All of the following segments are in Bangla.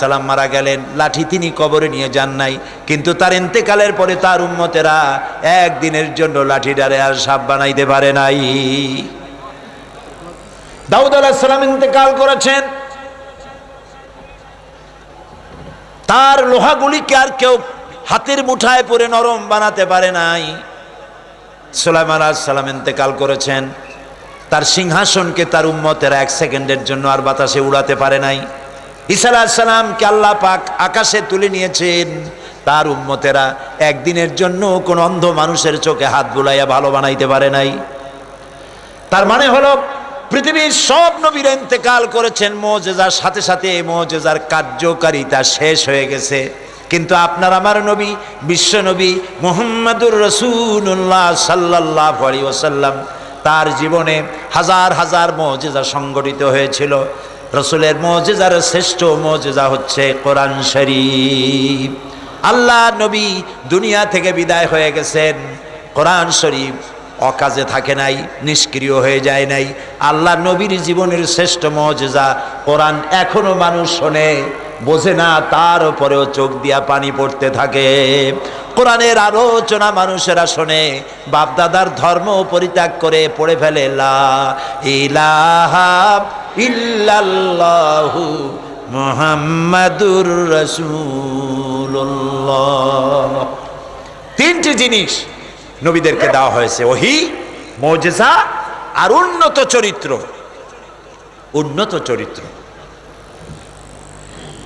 সালাম মারা গেলেন, লাঠি তিনি কবরে নিয়ে যান নাই। কিন্তু তার ইন্তেকালের পরে তার উম্মতেরা একদিনের জন্য লাঠিটারে আর সাপ বানাইতে পারে নাই। দাউদ আলাহিসাল্লাম ইন্তেকাল করেছেন। তার লোহাগুলিকে আর কেউ হাতের মুঠায় পরে নরম বানাতে পারে নাই। সোলাইমান সালাম ইন্তেকাল করেছেন। তার সিংহাসনকে তার উম্মতেরা এক সেকেন্ডের জন্য আর বাতাসে উড়াতে পারে নাই। ঈসা সালামকে আল্লাহ পাক আকাশে তুলে নিয়েছেন। তার উম্মতেরা একদিনের জন্য কোন অন্ধ মানুষের চোখে হাত বুলাইয়া ভালো বানাইতে পারে নাই। তার মানে হলো, পৃথিবীর সব নবীর ইন্তেকাল করেছেন মোজেজার সাথে সাথে মোজেজার কার্যকারিতা শেষ হয়ে গেছে। কিন্তু আপনার আমার নবী, বিশ্ব নবী মোহাম্মদুর রসুল্লাহ সাল্লাহ আলী ওসাল্লাম তার জীবনে হাজার হাজার মজেজা সংগঠিত হয়েছিল। রসুলের মজেজার শ্রেষ্ঠ মজেজা হচ্ছে কোরআন শরীফ। আল্লাহ নবী দুনিয়া থেকে বিদায় হয়ে গেছেন। কোরআন শরীফ অকাজে থাকে নাই, নিষ্ক্রিয় হয়ে যায় নাই। আল্লাহ নবীর জীবনের শ্রেষ্ঠ মজেজা কোরআন এখনও মানুষ শোনে। বোঝে না, তার উপরেও চোখ দিয়া পানি পড়তে থাকে। কোরআনের আলোচনা মানুষেরা শোনে, বাপদাদার ধর্ম পরিত্যাগ করে পড়ে ফেলে ইল্লাল্লাহু মুহাম্মাদুর তিনটি জিনিস নবীদেরকে দেওয়া হয়েছে, ওহি, মৌজেজা আর উন্নত চরিত্র। উন্নত চরিত্র।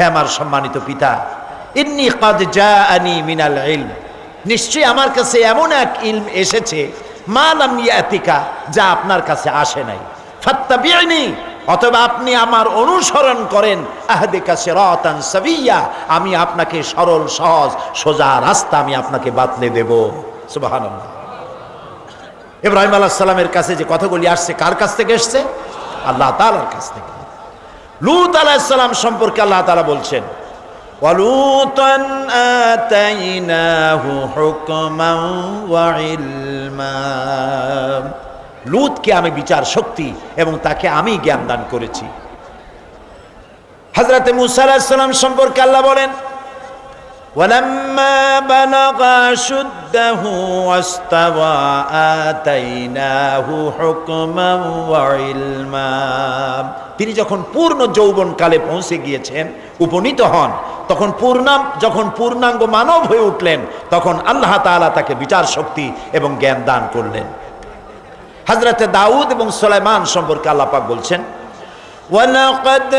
হে আমার সম্মানিত পিতা, ইন্নি কাদ যা আনি মিনাল ইল নিশ্চয়ই আমার কাছে এমন এক ইলম এসেছে মালাম ইয়াতিকা, যা আপনার কাছে আসে নাই। ফাত্তা ফাত্তাবিআনি অথবা আপনি আমার অনুসরণ করেন আহদে কাছে রতান সাবিয়া, আমি আপনাকে সরল, সহজ, সোজা রাস্তা আমি আপনাকে বাতলে দেব। সুবাহান ইব্রাহিম আলাহ সালামের কাছে যে কথাগুলি আসছে, কার কাছ থেকে এসছে? আল্লাহ তালার কাছ থেকে। লূত আলাইহিস সালাম সম্পর্কে আল্লাহ তাআলা বলছেন ولوطا آتيناه حكما وعلما লুতকে আমি বিচার শক্তি এবং তাকে আমি জ্ঞান দান করেছি হজরতে মুসা আলাইহিস সালাম সম্পর্কে আল্লাহ বলেন ولما بلغ أشده واستوى آتيناه حكما وعلما তিনি যখন পূর্ণ যৌবনকালে পৌঁছে গিয়েছেন উপনীত হন তখন পূর্ণাম যখন পূর্ণাঙ্গ মানব হয়ে উঠলেন তখন আল্লাহ তাআলা তাকে বিচার শক্তি এবং জ্ঞান দান করলেন হজরতে দাউদ এবং সুলাইমান সম্পর্কে আল্লাহ পাক বলছেন ولقد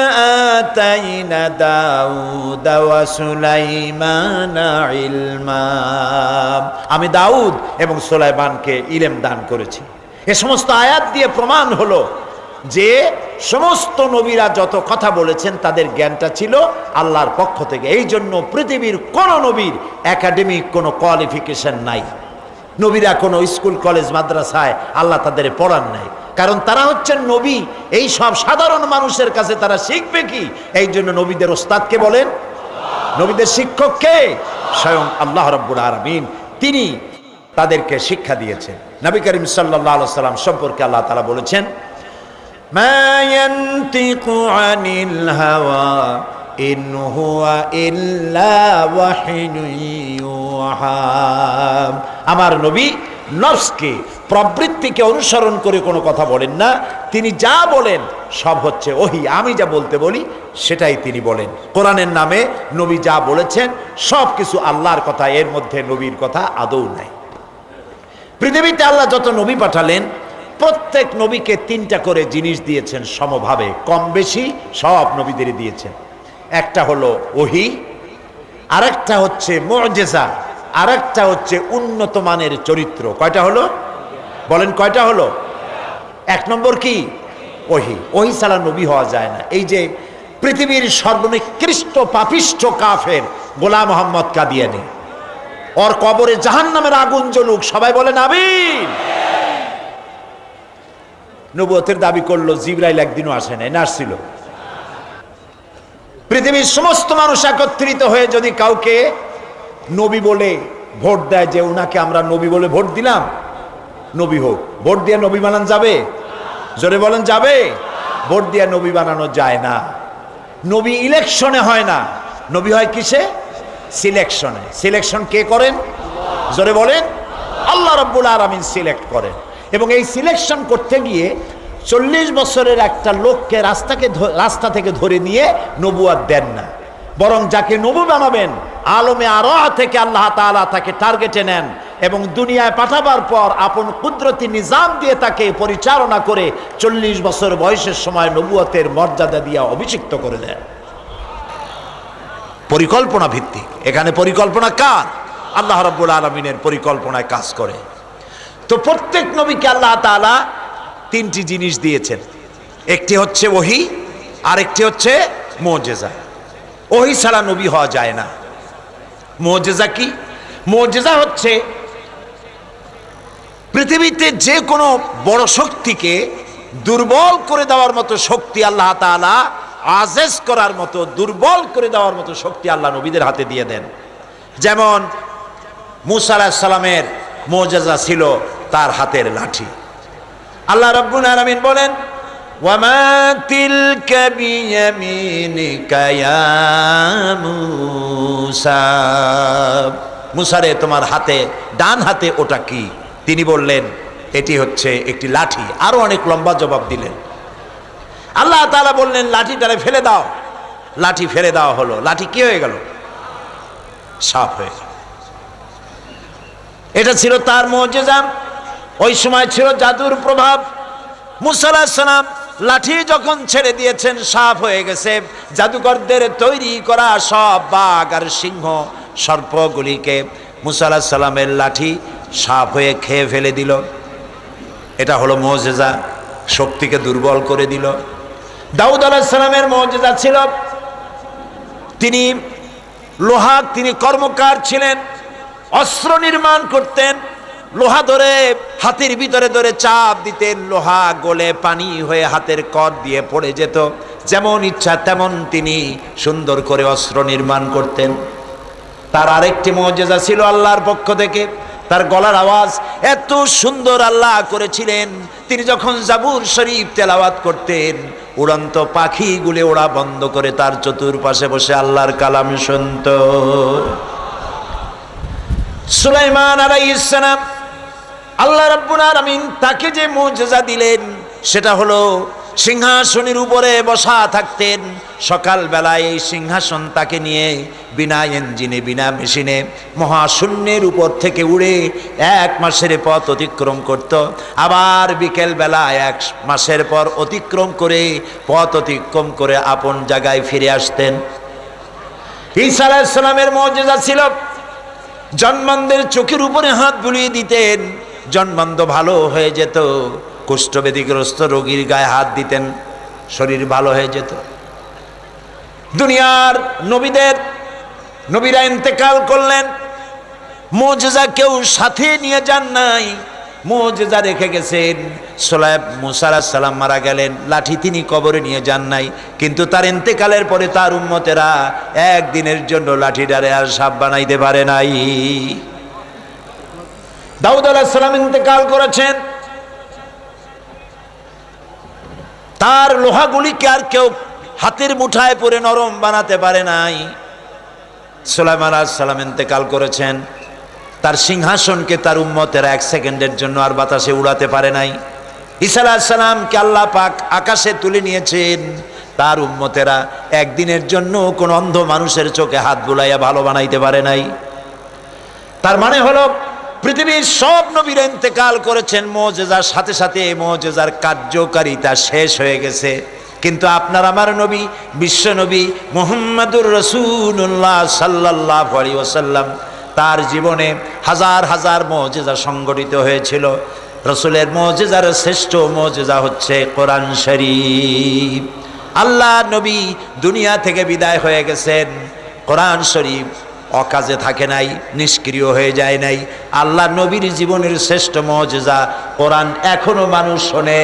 آتينا داود وسليمان علما আমি দাউদ এবং সুলাইমানকে ইলম দান করেছি এ সমস্ত আয়াত দিয়ে প্রমাণ হলো যে সমস্ত নবীরা যত কথা বলেছেন তাদের জ্ঞানটা ছিল আল্লাহর পক্ষ থেকে এই জন্য পৃথিবীর কোন নবীর একাডেমিক কোনো কোয়ালিফিকেশন নাই নবীরা কোনো স্কুল কলেজ মাদ্রাসায় আল্লাহ তাদের পড়ান নাই কারণ তারা হচ্ছেন নবী। এই সব সাধারণ মানুষের কাছে তারা শিখবে কি? এই জন্য নবীদের ওস্তাদকে বলেন? নবীদের শিক্ষককে স্বয়ং আল্লাহ রব্বুল আরামিন তিনি তাদেরকে শিক্ষা দিয়েছেন। নবী করিম সাল্লাহ সাল্লাম সম্পর্কে আল্লাহ তালা বলেছেন আমার নবী নফসকে, প্রবৃত্তিকে অনুসরণ করে কোনো কথা বলেন না। তিনি যা বলেন সব হচ্ছে ওহি। আমি যা বলতে বলি, সেটাই তিনি বলেন। কোরআনের নামে নবী যা বলেছেন, সব কিছু আল্লাহর কথা, এর মধ্যে নবীর কথা আদৌ নাই। পৃথিবীতে আল্লাহ যত নবী পাঠালেন, প্রত্যেক নবীকে তিনটা করে জিনিস দিয়েছেন সমভাবে। কম বেশি সব নবীদেরই দিয়েছেন। একটা হলো ওহি, আরেকটা হচ্ছে মজেজা আরেকটা হচ্ছে উন্নত মানের চরিত্র। কয়টা হলো? বলেন কয়টা হলো? এক নম্বর কি? ওহি। ওহি ছাড়া নবী হওয়া যায় না। এই যে পৃথিবীর সর্বনিকৃষ্ট পাপিষ্ঠ কাফের গোলাম মোহাম্মদ কাদিয়ানি। ওর কবরে জাহান নামের আগুন জ্বলুক, সবাই বলেন আবিন নবুয়তের দাবি করল, জিবরাইল একদিনও আসে নাই, না আসছিল। পৃথিবীর সমস্ত মানুষ একত্রিত হয়ে যদি কাউকে নবী বলে ভোট দেয় যে ওনাকে আমরা নবী বলে ভোট দিলাম। নবী হোক, ভোট দিয়ে নবী বানান যাবে? জোরে বলেন, যাবে? ভোট দিয়ে নবী বানানো যায় না। নবী ইলেকশনে হয় না। নবী হয় কিসে? সিলেকশনে সিলেকশন কে করেন? জোরে বলেন, আল্লাহ রব্বুল আলমিন সিলেক্ট করেন। এবং এই সিলেকশন করতে গিয়ে চল্লিশ বছরের একটা লোককে রাস্তাকে রাস্তা থেকে ধরে নিয়ে নবুয়াদ দেন না। বরং যাকে নবু বানাবেন আলমে আরও থেকে আল্লাহ তাআলা তাকে টার্গেটে নেন এবং দুনিয়ায় পাঠাবার পর আপন কুদরতি নিজাম দিয়ে তাকে পরিচালনা করে চল্লিশ বছর বয়সের সময় নবুয়তের মর্যাদা দিয়ে অভিষিক্ত করে দেন। পরিকল্পনা ভিত্তিক। এখানে পরিকল্পনা কার? আল্লাহ রব্বুল আলমিনের পরিকল্পনায় কাজ করে। তো প্রত্যেক নবীকে আল্লাহ তাআলা তিনটি জিনিস দিয়েছেন। একটি হচ্ছে ওহি, আরেকটি হচ্ছে মোজেজা। ওহি ছাড়া নবী হওয়া যায় না। মোজেজা কি? মোজেজা হচ্ছে পৃথিবীতে যে কোনো বড় শক্তিকে দুর্বল করে দেওয়ার মতো শক্তি আল্লাহ তাআলা আজেজ করার মতো, দুর্বল করে দেওয়ার মতো শক্তি আল্লাহ নবীদের হাতে দিয়ে দেন। যেমন মুসা আলাহিস সালামের মোজেজা ছিল তার হাতের লাঠি। আল্লাহ রব্বুল আলামিন বলেন ওয়ামা তিলকা বিয়ামিনিকা ইয়া মূসা মুসারে তোমার হাতে, ডান হাতে ওটা কি? তিনি বললেন, এটি হচ্ছে একটি লাঠি। আরও অনেক লম্বা জবাব দিলেন। আল্লাহ তাআলা বললেন লাঠিটারে ফেলে দাও। লাঠি ফেলে দেওয়া হলো। লাঠি কি হয়ে গেল? সাফ হয়ে গেল। এটা ছিল তার মজেজা। ওই সময় ছিল জাদুর প্রভাব। মুসাল্লাম লাঠি যখন ছেড়ে দিয়েছেন, সাফ হয়ে গেছে। জাদুকরদের তৈরি করা সব বাঘ আর সিংহ সর্পগুলিকে মুসাল্লাহ সাল্লামের লাঠি সাফ হয়ে খেয়ে ফেলে দিল। এটা হলো মজেজা, শক্তিকে দুর্বল করে দিল। দাউদ আলাহিসাল্লামের মজেজা ছিল, তিনি লোহা তিনি কর্মকার ছিলেন, অস্ত্র নির্মাণ করতেন লোহা ধরে, হাতের ভিতরে ধরে চাপ দিতেন লোহা গলে পানি হয়ে হাতের কর দিয়ে পড়ে যেত। যেমন ইচ্ছা তেমন তিনি সুন্দর করে অস্ত্র নির্মাণ করতেন। তার আরেকটি মজেজা ছিল আল্লাহর পক্ষ থেকে। তার গলার আওয়াজ এত সুন্দর আল্লাহ করেছিলেন। তিনি যখন জাবুর শরীফ তেলাওয়াত করতেন, উড়ন্ত পাখিগুলি ওড়া বন্ধ করে তার চতুর্পাশে বসে আল্লাহর কালাম শুনত। সুলাইমান আলাইহিসসালাম আল্লাহ রাব্বুল আলামিন তাকে যে মুজিজা দিলেন, সেটা হলো সিংহাসনের উপরে বসা থাকতেন। সকাল বেলায় এই সিংহাসন তাকে নিয়ে বিনা ইঞ্জিনে, বিনা মেশিনে মহাশূন্যের উপর থেকে উড়ে এক মাসের পথ অতিক্রম করত। আবার বিকেল বেলা এক মাসের পর অতিক্রম করে, পথ অতিক্রম করে আপন জায়গায় ফিরে আসতেন। ঈসা আলাইহিস সালামের মর্যাদা ছিল। জন্মানদের চোখের উপরে হাত বুলিয়ে দিতেন। জন্মান্ধ ভালো হয়ে যেত। কুষ্ঠবেদীগ্রস্ত রোগীর গায়ে হাত দিতেন, শরীর ভালো হয়ে যেত। দুনিয়ার নবীদের, নবীরা ইন্তেকাল করলেন। মোজেজা কেউ সাথে নিয়ে যান নাই। মোজেজা রেখে গেছেন। সোলাইব মুসারা সালাম মারা গেলেন। লাঠি তিনি কবরে নিয়ে যান নাই। কিন্তু তার ইন্তেকালের পরে তার উন্মতেরা একদিনের জন্য লাঠিটারে আর সাপ বানাইতে পারে নাই। দাউদ আলাহ সালাম ইন্তেকাল করেছেন। তার লোহাগুলিকে আর কেউ হাতের মুঠায় পরে নরম বানাতে পারে নাই। সোলাইমান আলাহ সালাম ইন্তেকাল করেছেন। তার সিংহাসনকে তার উম্মতের এক সেকেন্ডের জন্য আর বাতাসে উড়াতে পারে নাই। ঈসা সালামকে আল্লাহ পাক আকাশে তুলে নিয়েছেন। তার উম্মতেরা একদিনের জন্য কোন অন্ধ মানুষের চোখে হাত বুলাইয়া ভালো বানাইতে পারে নাই। তার মানে হলো পৃথিবীর সব নবীর ইন্তেকাল করেছেন, মোজেজার সাথে সাথে মোজেজার কার্যকারিতা শেষ হয়ে গেছে। কিন্তু আপনার আমার নবী, বিশ্ব নবী মোহাম্মদুর রসুল্লাহ সাল্লাহ আলী ওসাল্লাম তার জীবনে হাজার হাজার মজেজা সংগঠিত হয়েছিল। রসুলের মজেজার শ্রেষ্ঠ মজেজা হচ্ছে কোরআন শরীফ। আল্লাহ নবী দুনিয়া থেকে বিদায় হয়ে গেছেন, কোরআন শরীফ অকাজে থাকে নাই, নিষ্ক্রিয় হয়ে যায় নাই। আল্লাহ নবীর জীবনের শ্রেষ্ঠ মজেজা, কোরআন এখনও মানুষ শোনে,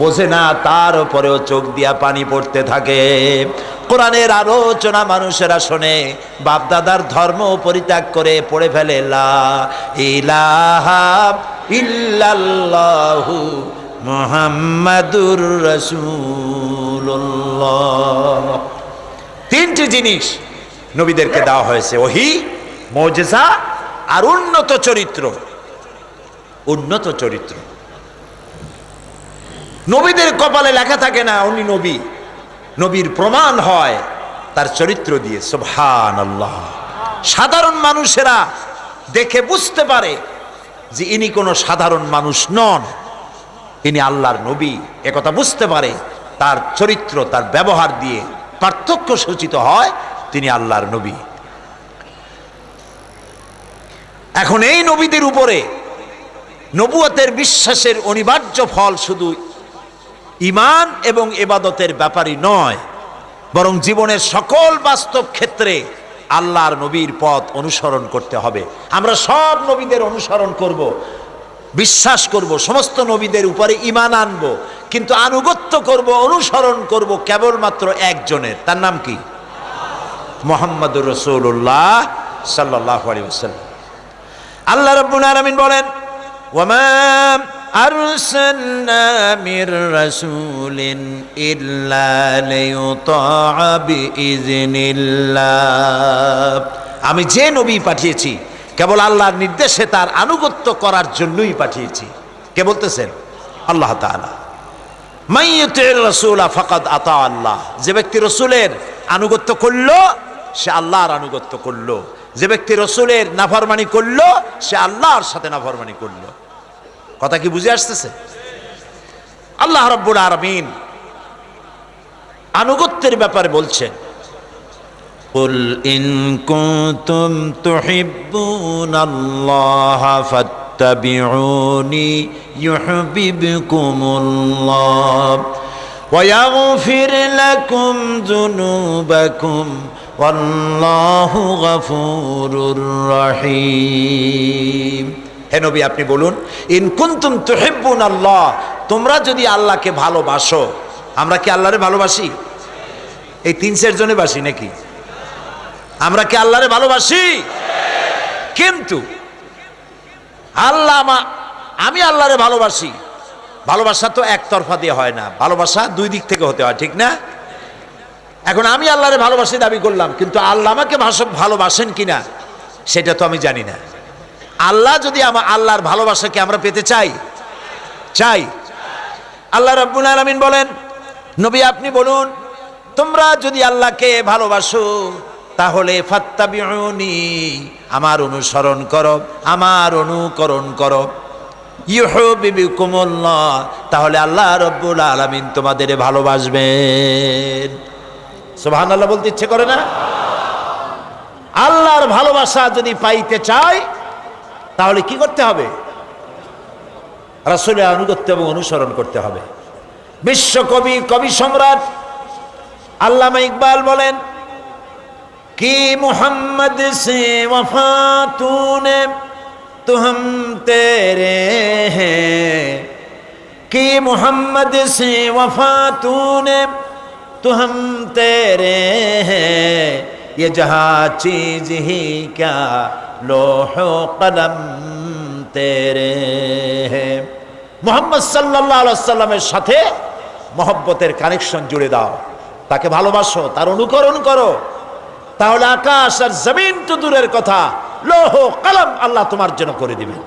বোঝে না, তার উপরেও চোখ দিয়া পানি পড়তে থাকে। কোরআনের আলোচনা মানুষেরা শোনে, বাপদাদার ধর্ম পরিত্যাগ করে পড়ে ফেলে মোহাম্মদুর রসুল্লাহ তিনটি জিনিস নবীদেরকে দেওয়া হয়েছে। ওহি, মৌজেজা আর উন্নত চরিত্র। উন্নত চরিত্র। নবীদের কপালে লেখা থাকে না, উনি নবী। নবীর প্রমাণ হয় তার চরিত্র দিয়ে। আল্লাহ সাধারণ মানুষেরা দেখে বুঝতে পারে যে ইনি কোনো সাধারণ মানুষ নন। ইনি আল্লাহর নবী। একথা বুঝতে পারে তার চরিত্র, তার ব্যবহার দিয়ে পার্থক্য সূচিত হয় তিনি আল্লাহর নবী। এখন এই নবীদের উপরে নবুয়তের বিশ্বাসের অনিবার্য ফল শুধু ইমান এবং এবাদতের ব্যাপারই নয়, বরং জীবনের সকল বাস্তব ক্ষেত্রে আল্লাহর নবীর পথ অনুসরণ করতে হবে। আমরা সব নবীদের অনুসরণ করব, বিশ্বাস করব, সমস্ত নবীদের উপরে ইমান আনব, কিন্তু আনুগত্য করব, অনুসরণ করব কেবলমাত্র একজনের। তার নাম কি? মোহাম্মদুর রসুল্লাহ সাল্লাহ আলী ওসাল্লাম আল্লাহ রব্বুল আলমিন বলেন ওমা أرسلنا من رسول إلا ليطاع بإذن الله আমি যে নবী পাঠিয়েছি কেবল আল্লাহর নির্দেশে তার আনুগত্য করার জন্যই পাঠিয়েছি কে বলতেছেন আল্লাহ তাআলা মাইয়ুতির রাসূল ফাকাদ আতা আল্লাহ যে ব্যক্তি রসুলের আনুগত্য করলো সে আল্লাহর আনুগত্য করলো যে ব্যক্তি রসুলের নাফরমানি করলো সে আল্লাহর সাথে নাফরমানি করলো কথা কি বুঝে আসতেছে আল্লাহ রব্বুল আরমিন আনুগত্যের ব্যাপারে বলছেন قل إن كنتم تحبون الله فاتبعوني يحببكم الله ويغفر لكم ذنوبكم সাদাকাল্লাহু আপনি বলুন, ইন কুনতুম তুহিব্বুন আল্লাহ তোমরা যদি আল্লাহকে ভালোবাসো, আমরা কি আল্লাহরে ভালোবাসি? এই তিন চারজনে বাসি নাকি? আমরা কি আল্লাহরে ভালোবাসি? কিন্তু আল্লাহ আমি আল্লাহরে ভালোবাসি। ভালোবাসা তো একতরফা দিয়ে হয় না। ভালোবাসা দুই দিক থেকে হতে হয়, ঠিক না? এখন আমি আল্লাহরে ভালোবাসি, দাবি করলাম, কিন্তু আল্লাহ আমাকে ভালোবাসেন কিনা, সেটা তো আমি জানি না। আল্লাহ যদি আমার আল্লাহর ভালোবাসাকে আমরা পেতে চাই চাই। আল্লাহ রব্বুল আলামিন বলেন, নবী আপনি বলুন, তোমরা যদি আল্লাহকে ভালোবাসো, তাহলে ফাত্তাবিউনি, আমার অনুসরণ করো, আমার অনুকরণ করো। ইউহিবুকুমুল্লাহ তাহলে আল্লাহ রব্বুল আলামিন তোমাদের ভালোবাসবেন। সোহান আল্লাহ বলতে ইচ্ছে করে না? আল্লাহর ভালোবাসা যদি পাইতে চাই তাহলে কি করতে হবে? রাসুলের আনুগত্য এবং অনুসরণ করতে হবে। বিশ্বকবি কবি সম্রাট আল্লামা ইকবাল বলেন, কি মোহাম্মদ সে ওফা তুনে, তুহম তেরে হে। কি মোহাম্মদ সে ওফা তুনে तो हम तेरे हैं ये जहाँ चीज ही क्या लोहो कलम तेरे हैं মোহাম্মদ সাল্লাহ সাল্লামের সাথে মহব্বতের কানেকশন জুড়ে দাও তাকে ভালোবাসো তার অনুকরণ করো তাহলে আকাশ আর জমিন তো দূরের কথা লোহ কালাম আল্লাহ তোমার জন্য করে দিবেন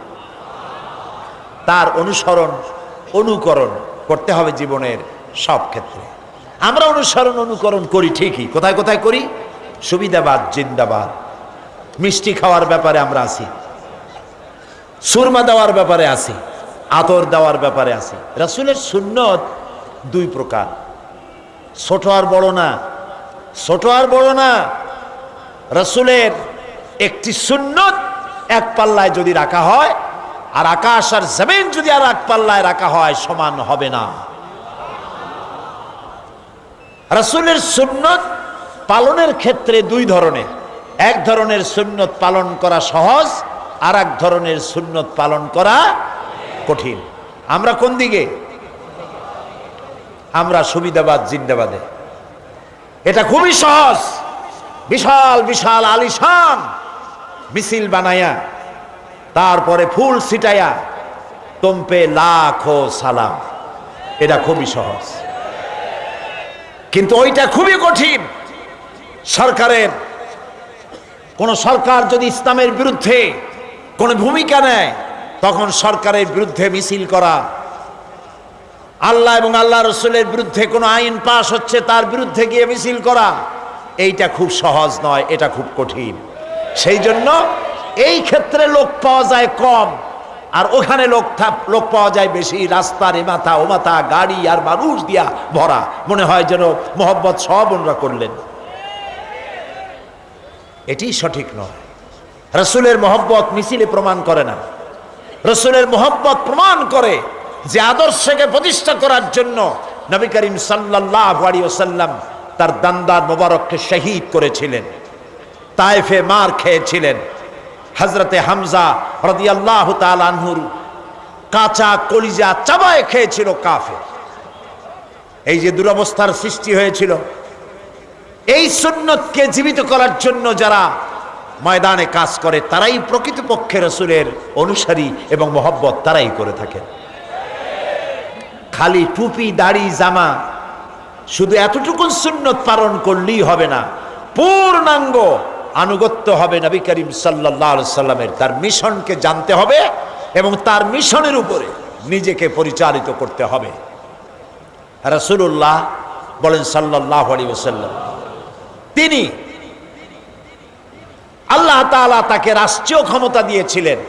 তার অনুসরণ অনুকরণ করতে হবে জীবনের সব ক্ষেত্রে আমরা অনুসরণ অনুকরণ করি ঠিকই। কোথায় কোথায় করি? সুবিধাবাদ, জিন্দাবাদ। মিষ্টি খাওয়ার ব্যাপারে আমরা আছি। সুরমা দেওয়ার ব্যাপারে আছি। আতর দেওয়ার ব্যাপারে আছি। রাসুলের সুন্নত দুই প্রকার। ছোট আর বড় না। ছোট আর বড় না। রসুলের একটি সুন্নত এক পাল্লায় যদি রাখা হয়, আর আকাশ আর জমিন যদি আর এক পাল্লায় রাখা হয়, সমান হবে না। রাসূলের সুন্নত পালনের ক্ষেত্রে দুই ধরনের। এক ধরনের সুন্নত পালন করা সহজ আর এক ধরনের সুন্নত পালন করা কঠিন। আমরা কোন দিকে? আমরা সুবিধাবাদ, জিন্দাবাদে। এটা খুবই সহজ। বিশাল বিশাল আলিশান মিছিল বানায়া, তারপরে ফুল ছিটাইয়া তোমপে লাখো সালাম। এটা খুবই সহজ। কিন্তু ওইটা খুবই কঠিন। সরকারের, কোন সরকার যদি ইসলামের বিরুদ্ধে কোন ভূমিকা নেয়, তখন সরকারের বিরুদ্ধে মিছিল করা, আল্লাহ এবং আল্লাহ রসুলের বিরুদ্ধে কোনো আইন পাশ হচ্ছে, তার বিরুদ্ধে গিয়ে মিছিল করা, এইটা খুব সহজ নয়, এটা খুব কঠিন। সেই জন্য এই ক্ষেত্রে লোক পাওয়া যায় কম। আর ওখানে লোক লোক পাওয়া যায় বেশি রাস্তার এ মাথা, ও মাথা, গাড়ি আর মানুষ দিয়া ভরা। মনে হয় যেন মোহব্বত সব ওনরা করলেন। এটি সঠিক নয়। রসুলের মোহব্বত মিছিলে প্রমাণ করে না। রসুলের মোহব্বত প্রমাণ করে যে আদর্শকে প্রতিষ্ঠা করার জন্য নবী করিম সাল্লাহ আলী ওসাল্লাম তার দান্দার মোবারককে শহীদ করেছিলেন। তায়েফে মার খেয়েছিলেন। হজরতে হামজা রদিয়াল্লাহ তালানহুর কাঁচা কলিজা চাবায় খেয়েছিল কাফে এই যে দুরবস্থার সৃষ্টি হয়েছিল, এই সুন্নতকে জীবিত করার জন্য যারা ময়দানে কাজ করে, তারাই প্রকৃতপক্ষে রসুলের অনুসারী এবং মহব্বত তারাই করে থাকে। খালি টুপি, দাড়ি, জামা, শুধু এতটুকু সুন্নত পালন করলেই হবে না, পূর্ণাঙ্গ আনুগত্য হবে নবী করিম সাল্লাহ সাল্লামের। তার মিশনকে জানতে হবে এবং তার মিশনের উপরে নিজেকে পরিচালিত করতে হবে। রসুল্লাহ বলেন সাল্লাহ আলী ওসাল্লাম তিনি আল্লাহ তাআলা তাকে রাষ্ট্রীয় ক্ষমতা দিয়েছিলেন।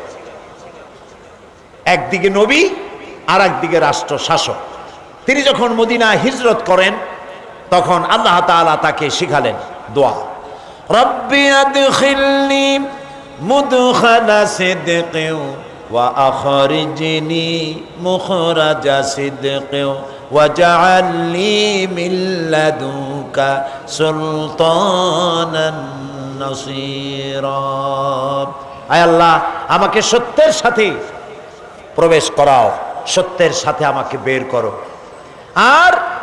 একদিকে নবী আর একদিকে রাষ্ট্র শাসক। তিনি যখন মদিনা হিজরত করেন, তখন আল্লাহ তাআলা তাকে শিখালেন দোয়া। রব্বি আদখিলনি মুদখালা সিদকিন ওয়া আখরিজনি মুখরাজা সিদকিন ওয়াজআল লি মিন লাদুকা সুলতানান নাসীরা। আয় আল্লাহ, আমাকে সত্যের সাথে প্রবেশ করাও, সত্যের সাথে আমাকে বের করো। আর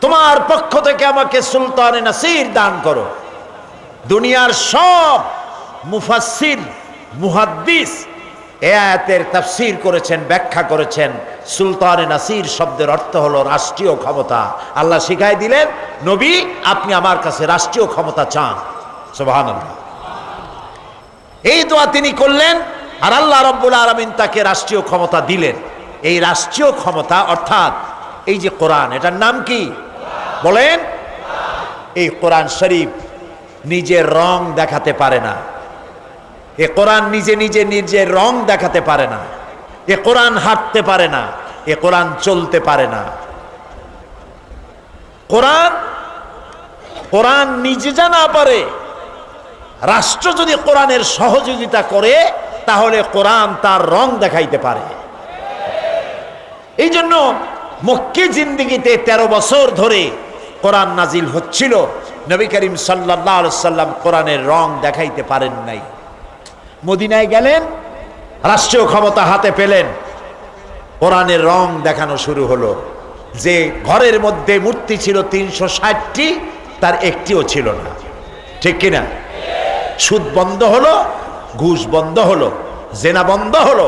তোমার পক্ষ থেকে আমাকে সুলতানে নাসির দান করো। দুনিয়ার সব মুফাসসির, মুহাদ্দিস এ আয়াতের তাফসীর করেছেন, ব্যাখ্যা করেছেন। সুলতানে নাসির শব্দের অর্থ হলো রাষ্ট্রীয় ক্ষমতা। আল্লাহ শিখাই দিলেন, নবী, আপনি আমার কাছে রাষ্ট্রীয় ক্ষমতা চান। সুবহানাল্লাহ। এই দোয়া তিনি করলেন আর আল্লাহ রব্বুল আলমিন তাকে রাষ্ট্রীয় ক্ষমতা দিলেন। এই রাষ্ট্রীয় ক্ষমতা অর্থাৎ এই যে কোরআন, এটার নাম কি? বলেন? এই কোরআন শরীফ নিজের রং দেখাতে পারে না। এ কোরআন নিজে নিজে নিজের রং দেখাতে পারে না। এ কোরআন হাঁটতে পারে না। এ কোরআন চলতে পারে না। কোরআন কোরআন নিজে যা না পারে, রাষ্ট্র যদি কোরআনের সহযোগিতা করে, তাহলে কোরআন তার রং দেখাইতে পারে। এই জন্য মক্কি জিন্দিগিতে ১৩ বছর ধরে কোরআন নাজিল হচ্ছিল, নবী করিম সাল্লাম কোরআনের রং দেখাইতে পারেন নাই। মদিনায় গেলেন, রাষ্ট্রীয় ক্ষমতা হাতে পেলেন, কোরআনের রং দেখানো শুরু হলো। যে ঘরের মধ্যে মূর্তি ছিল তিনশো ষাটটি, তার একটিও ছিল না। ঠিক কিনা? সুদ বন্ধ হলো, ঘুষ বন্ধ হলো, জেনা বন্ধ হলো,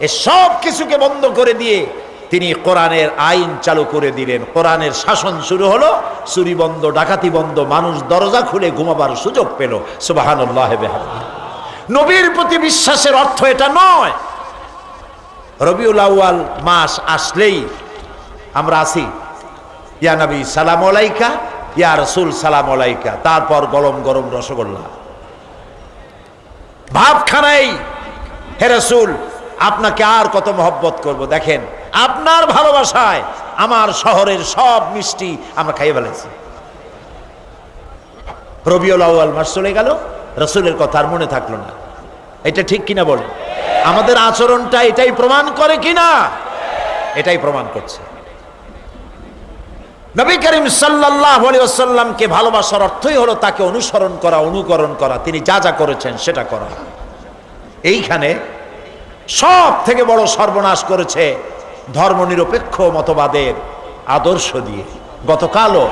এ সব কিছুকে বন্ধ করে দিয়ে তিনি কোরআনের আইন চালু করে দিলেন। কোরআনের শাসন শুরু হলো, চুরি বন্ধ, ডাকাতি বন্ধ, মানুষ দরজা খুলে ঘুমাবার সুযোগ পেল। সুবাহান নবীর প্রতি বিশ্বাসের অর্থ এটা নয়। রবিউল আউয়াল মাস আসলেই আমরা আসি ইয়া নবী সালাম আলাইকা, ইয়া রসুল সালাম আলাইকা। তারপর গরম গরম রসগোল্লা। ভাবখানাই হে রসুল, আপনাকে আর কত মহব্বত করব, দেখেন। আপনার ভালোবাসায় আমার শহরের সব মিষ্টি আমরা খাইয়ে ফেলেছি। রবিউল আউয়াল মাস চলে গেল, রসুলের কথা আর মনে থাকল না। এটা ঠিক কিনা বলে? আমাদের আচরণটা এটাই প্রমাণ করে কিনা? এটাই প্রমাণ করছে। নবী করিম সাল্লাহ আসাল্লামকে ভালোবাসার অর্থই হলো তাকে অনুসরণ করা, অনুকরণ করা। তিনি যা যা করেছেন সেটা করা। এইখানে সব থেকে বড় সর্বনাশ করেছে ধর্মনিরপেক্ষ মতবাদের আদর্শ দিয়ে। গতকালও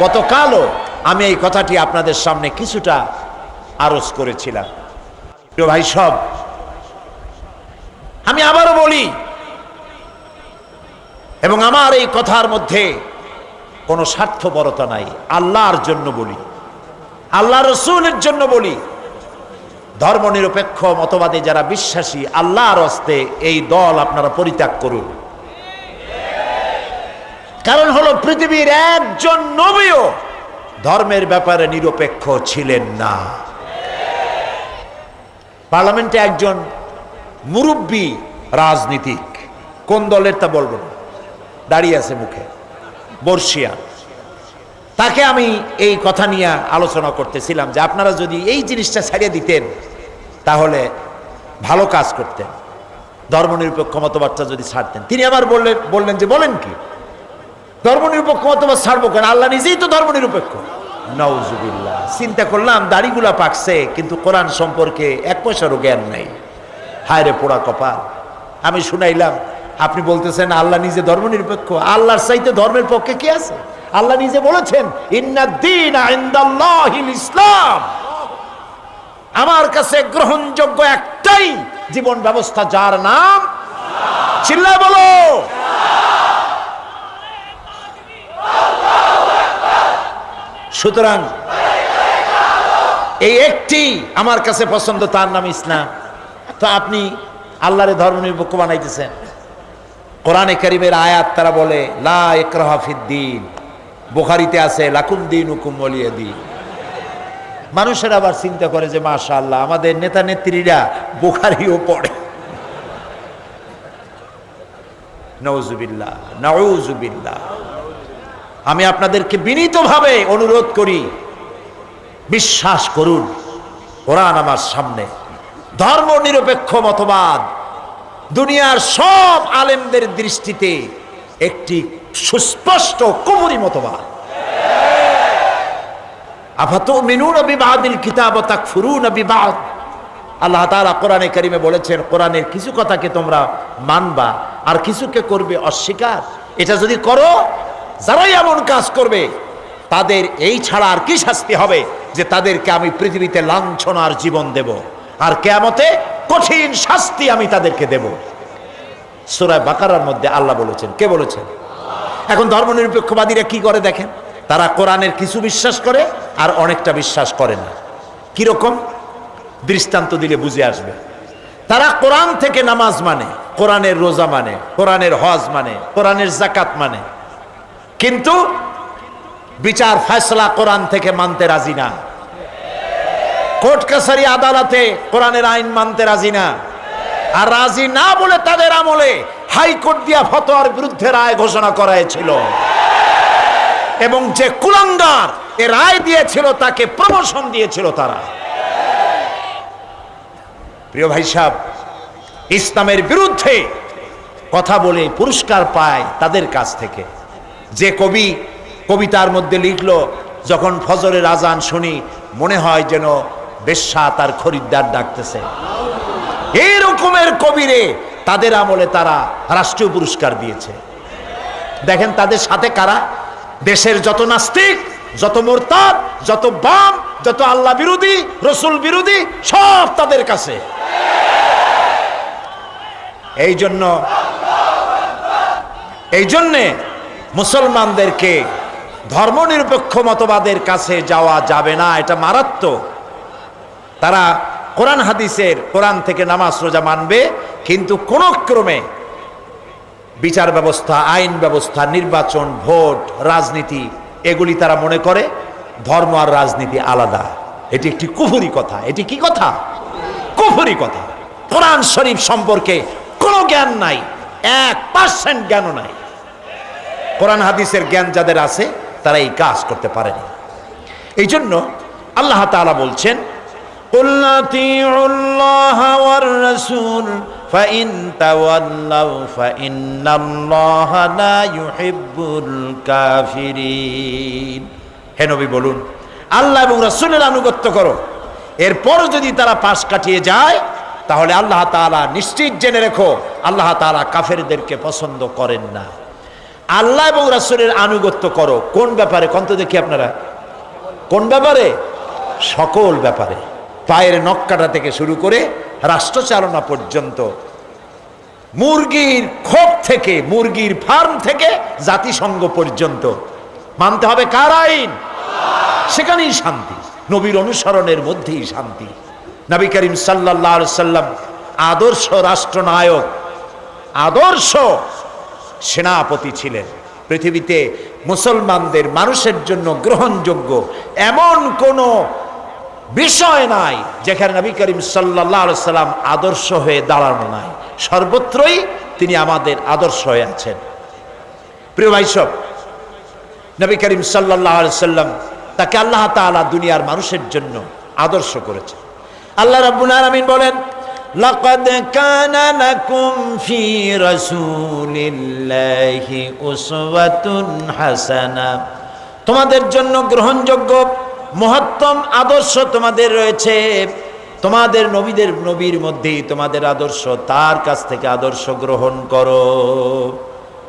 গতকালও আমি এই কথাটি আপনাদের সামনে কিছুটা আরজ করেছিলাম। প্রিয় ভাই সব, আমি আবারও বলি, এবং আমার এই কথার মধ্যে কোনো স্বার্থপরতা নাই। আল্লাহর জন্য বলি আল্লাহ রসুলের জন্য বলি ধর্মনিরপেক্ষ মতবাদে যারা বিশ্বাসী, আল্লাহর হস্তে এই দল আপনারা পরিত্যাগ করুন। কারণ হলো পৃথিবীর একজন নবীও ধর্মের ব্যাপারে নিরপেক্ষ ছিলেন না। পার্লামেন্টে একজন মুরব্বী রাজনীতিক, কোন দলের তা বলব না, দাঁড়িয়ে আছে মুখে বর্ষিয়া তাকে আমি এই কথা নিয়ে আলোচনা করতেছিলাম যে আপনারা যদি এই জিনিসটা ছাড়িয়ে দিতেন তাহলে ভালো কাজ করতেন। ধর্মনিরপেক্ষ মতবাদটা যদি ছাড়তেন। তিনি আবার বললেন বললেন যে, বলেন কি? ধর্মনিরপেক্ষ মতবাদ ছাড়বো কেন? আল্লাহ নিজেই তো ধর্মনিরপেক্ষ। নওজুবিল্লাহ চিন্তা করলাম, দাড়িগুলা পাকছে, কিন্তু কোরআন সম্পর্কে এক পয়সারও জ্ঞান নাই। হায় রে পোড়া কপাল। আমি শুনাইলাম, আপনি বলতেছেন, আল্লাহ নিজে ধর্মনিরপেক্ষ। আল্লাহর চাইতে ধর্মের পক্ষে কি আছে? আল্লাহ নিজে বলেছেন, ইন্নাদ্দিন ইসলাম। আমার কাছে গ্রহণযোগ্য একটাই জীবন ব্যবস্থা, যার নাম চিল্লায় বলো। সুতরাং এই একটি আমার কাছে পছন্দ, তার নাম ইসলাম। তো আপনি আল্লাহরে ধর্ম নিরপেক্ষ বানাইতেছেন। কোরআনে করিমের আয়াত তারা বলে, লা বোখারিতে আছে, লাকুম দিন হুকুম বলিয়ে দিন। মানুষের আবার চিন্তা করে যে মাশা আল্লাহ আমাদের নেতা নেত্রীরা বোখারিও পড়ে। আমি আপনাদেরকে বিনীতভাবে অনুরোধ করি, বিশ্বাস করুন, কোরআন আমার সামনে। ধর্ম নিরপেক্ষ মতবাদ, দুনিয়ার সব আলেমদের দৃষ্টিতে একটি সুস্পষ্ট কুমুরি মতবাদ। আফাত মিনুন বিবাদিল কিতাব তাক ফুরুন বিবাদ আল্লাহ তাআলা কোরআনে কারিমে বলেছেন, কোরআনের কিছু কথাকে তোমরা মানবা, আর কিছুকে করবে অস্বীকার। এটা যদি করো, যারাই এমন কাজ করবে, তাদের এই ছাড়া আর কি শাস্তি হবে যে তাদেরকে আমি পৃথিবীতে লাঞ্ছনার জীবন দেব? আর কেয়ামতে কঠিন শাস্তি আমি তাদেরকে দেব। সুরায় বাকারার মধ্যে আল্লাহ বলেছেন। কে বলেছেন? এখন ধর্মনিরপেক্ষবাদীরা কি করে দেখেন? তারা কোরআনের কিছু বিশ্বাস করে আর অনেকটা বিশ্বাস করে না। কীরকম? দৃষ্টান্ত দিলে বুঝে আসবে। তারা কোরআন থেকে নামাজ মানে কোরআনের রোজা মানে কোরআনের হজ মানে কোরআনের জাকাত মানে। কিন্তু বিচার ফয়সলা কোরআন থেকে মানতে রাজি না। কোর্ট কাছারি আদালতে কোরআনের আইন মানতে রাজি না। আর রাজি না বলে তাদের আমলে হাইকোর্ট দিয়া ফতোয়ার বিরুদ্ধে রায় ঘোষণা করা হয়েছিল এবং যে কুলাঙ্গার এ রায় দিয়েছিল, তাকে প্রমোশন দিয়েছিল তারা। প্রিয় ভাই সাহেব, ইসলামের বিরুদ্ধে কথা বলে পুরস্কার পায় তাদের কাছ থেকে। যে কবি কবিতার মধ্যে লিখলো, যখন ফজরের আজান শুনি, মনে হয় যেন বেশ্যা তার খরিদ্দার ডাকতেছে। এই রকমের কবিরে তাদের আমলে তারা রাষ্ট্রীয় পুরস্কার দিয়েছে। দেখেন তাদের সাথে কারা? দেশের যত নাস্তিক, যত মোরতাদ, যত বাম, যত আল্লাহ বিরোধী, রসুল বিরোধী, সব তাদের কাছে। এই জন্য, এই জন্যে মুসলমানদেরকে ধর্মনিরপেক্ষ মতবাদের কাছে যাওয়া যাবে না, এটা মারাত্মক। তারা কোরআন হাদিসের কোরআন থেকে নামাজ রোজা মানবে, কিন্তু কোন ক্রমে বিচার ব্যবস্থা, আইন ব্যবস্থা, নির্বাচন, ভোট, রাজনীতি, এগুলি তারা মনে করে, ধর্ম আর রাজনীতি আলাদা। এটি একটি কুফুরি কথা। এটি কি কথা? কুফুরি কথা। কোরআন শরীফ সম্পর্কে কোনো জ্ঞান নাই। এক পার্সেন্ট জ্ঞানও নাই। কোরআন হাদিসের জ্ঞান যাদের আছে, তারা এই কাজ করতে পারেনি এই জন্য আল্লাহ তাআলা বলছেন قل اطيعوا الله والرسول فإن تولوا فإن الله لا يحب الكافرين হে নবী বলুন আল্লাহ এবং রাসূলের আনুগত্য করো এরপর যদি তারা পাশ কাটিয়ে যায় তাহলে আল্লাহ তাআলা নিশ্চিত জেনে রেখো আল্লাহ তাআলা কাফেরদেরকে পছন্দ করেন না আল্লাহ এবং রাসূলের আনুগত্য করো কোন ব্যাপারে কোন তো দেখি আপনারা কোন ব্যাপারে সকল ব্যাপারে পায়ের নক্কাটা থেকে শুরু করে রাষ্ট্রচালনা পর্যন্ত। মুরগির খোপ থেকে, মুরগির ফার্ম থেকে জাতিসংঘ পর্যন্ত। মানতে হবে কার আইন? সেখানেই শান্তি। নবীর অনুসরণের মধ্যেই শান্তি। নবী করিম সাল্লাহ সাল্লাম আদর্শ রাষ্ট্রনায়ক, আদর্শ সেনাপতি ছিলেন। পৃথিবীতে মুসলমানদের মানুষের জন্য গ্রহণযোগ্য এমন কোনো বিষয় নাই যেখানে নবী করিম সাল্লাহ সাল্লাম আদর্শ হয়ে দাঁড়ানো নাই সর্বত্রই তিনি আমাদের আদর্শ হয়ে আছেন প্রিয় ভাই সব নবী করিম সাল্লাহ সাল্লাম তাকে আল্লাহ তাআলা দুনিয়ার মানুষের জন্য আদর্শ করেছে আল্লাহ রাব্বুল আলামিন বলেন لقد كان لكم في رسول الله أسوة حسنة তোমাদের জন্য গ্রহণযোগ্য মহত্তম আদর্শ তোমাদের রয়েছে তোমাদের নবীদের নবীর মধ্যেই তোমাদের আদর্শ তার কাছ থেকে আদর্শ গ্রহণ করো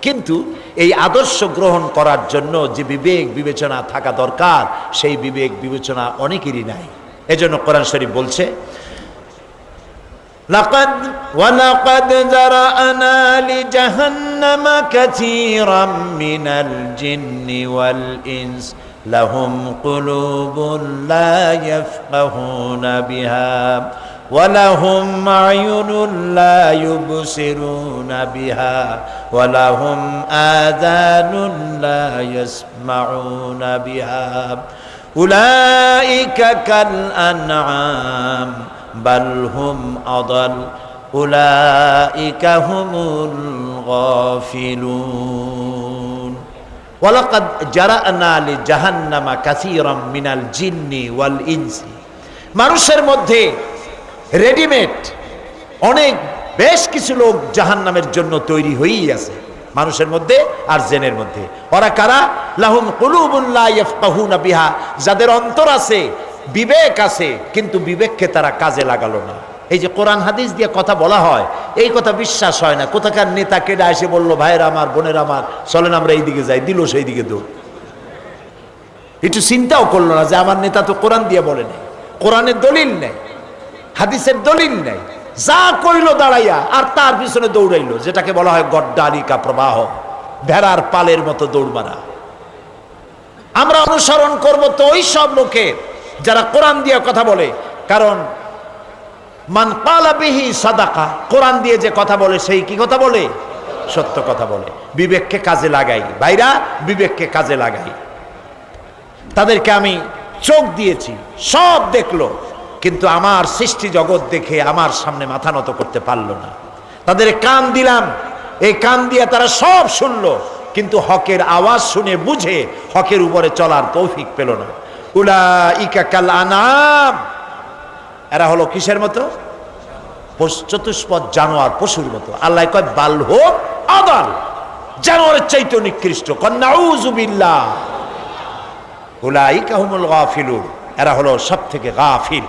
কিন্তু এই আদর্শ গ্রহণ করার জন্য যে বিবেক বিবেচনা থাকা দরকার সেই বিবেক বিবেচনা অনেকেরই নাই এজন্য কোরআন শরীফ বলছে لقد ولقد ذرأنا لجهنم كثيرا من الجن والإنس لهم قلوب لا يفقهون بها ولهم أعين لا يبصرون بها ولهم آذان لا يسمعون بها أولئك كالأنعام بل هم أضل أولئك هم الغافلون ওয়ালাকাদ যারা আনালি জাহান্নামা কাসিরম মিনাল জিন্নি ওয়াল মানুষের মধ্যে রেডিমেড অনেক বেশ কিছু লোক জাহান্নামের জন্য তৈরি হয়েই আছে, মানুষের মধ্যে আর জেনের মধ্যে। ওরা কারা? লাহুম কুলুবুল্লাহ বিহা। যাদের অন্তর আছে, বিবেক আছে, কিন্তু বিবেককে তারা কাজে লাগালো না। এই যে কোরআন হাদিস দিয়ে কথা বলা হয়, এই কথা বিশ্বাস হয় না। কোথাকার নেতা কেডা এসে বলল, ভাইয়ের আমার, বোনের আমার, চলেন আমরা এই দিকে যাই। দিল সেই দিকে দৌড়। একটু চিন্তাও করল না যে আমার নেতা তো কোরআন দিয়ে বলে নেই। কোরআনের দলিল নেই, হাদিসের দলিল নেই। যা কইল দাঁড়াইয়া, আর তার পিছনে দৌড়াইলো, যেটাকে বলা হয় গড্ডালিকা প্রবাহ, ভেড়ার পালের মতো দৌড় মারা। আমরা অনুসরণ করব তো ওই সব লোকের যারা কোরআন দিয়ে কথা বলে, কারণ মান পালাবিহি সাদাকা। কোরআন দিয়ে যে কথা বলে, সেই কি কথা বলে? সত্য কথা বলে। বিবেককে কাজে লাগাই। ভাইরা, বিবেককে কাজে লাগাই। তাদেরকে আমি চোখ দিয়েছি, সব দেখল। কিন্তু আমার সৃষ্টি জগৎ দেখে আমার সামনে মাথা নত করতে পারল না। তাদের কান দিলাম। এই কান দিয়ে তারা সব শুনলো। কিন্তু হকের আওয়াজ শুনে বুঝে হকের উপরে চলার তৌফিক পেল না। উলা ইকা কাল আনাম। এরা হলো কিসের মতো? চতুষ্পদ জানোয়ার, পশুর মতো। আল্লাহ কয়, বাল হোক, আদাল। জানোয়ারের চাইতে নিকৃষ্ট। গাফিলুন। এরা হলো সব থেকে গাফিল।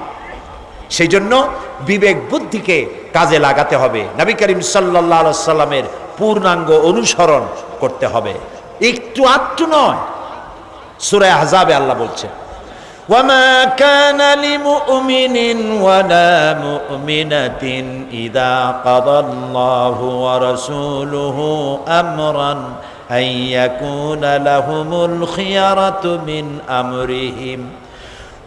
সেই জন্য বিবেক বুদ্ধিকে কাজে লাগাতে হবে। নবী করিম সাল্লামের পূর্ণাঙ্গ অনুসরণ করতে হবে। একটু আটটু নয়। সুরায় হাজাবে আল্লাহ বলছে وما كان لمؤمن ولا مؤمنة إذا قضى الله ورسوله أمرا أن يكون لهم الخيرة من أمرهم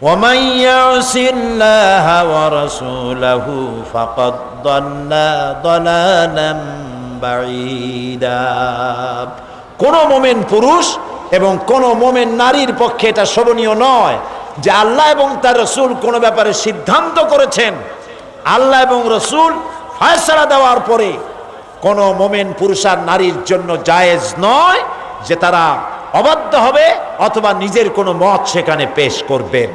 ومن يعص الله ورسوله فقد ضل ضلالا بعيدا কোন মোমেন পুরুষ এবং কোন মোমেন নারীর পক্ষে এটা শোভনীয় নয় যে আল্লাহ এবং তার রসুল কোনো ব্যাপারে সিদ্ধান্ত করেছেন, আল্লাহ এবং রসুল ফায়সলা দেওয়ার পরে কোন মোমেন পুরুষ আর নারীর জন্য জায়েজ নয় যে তারা অবাধ্য হবে অথবা নিজের কোনো মত সেখানে পেশ করবেন।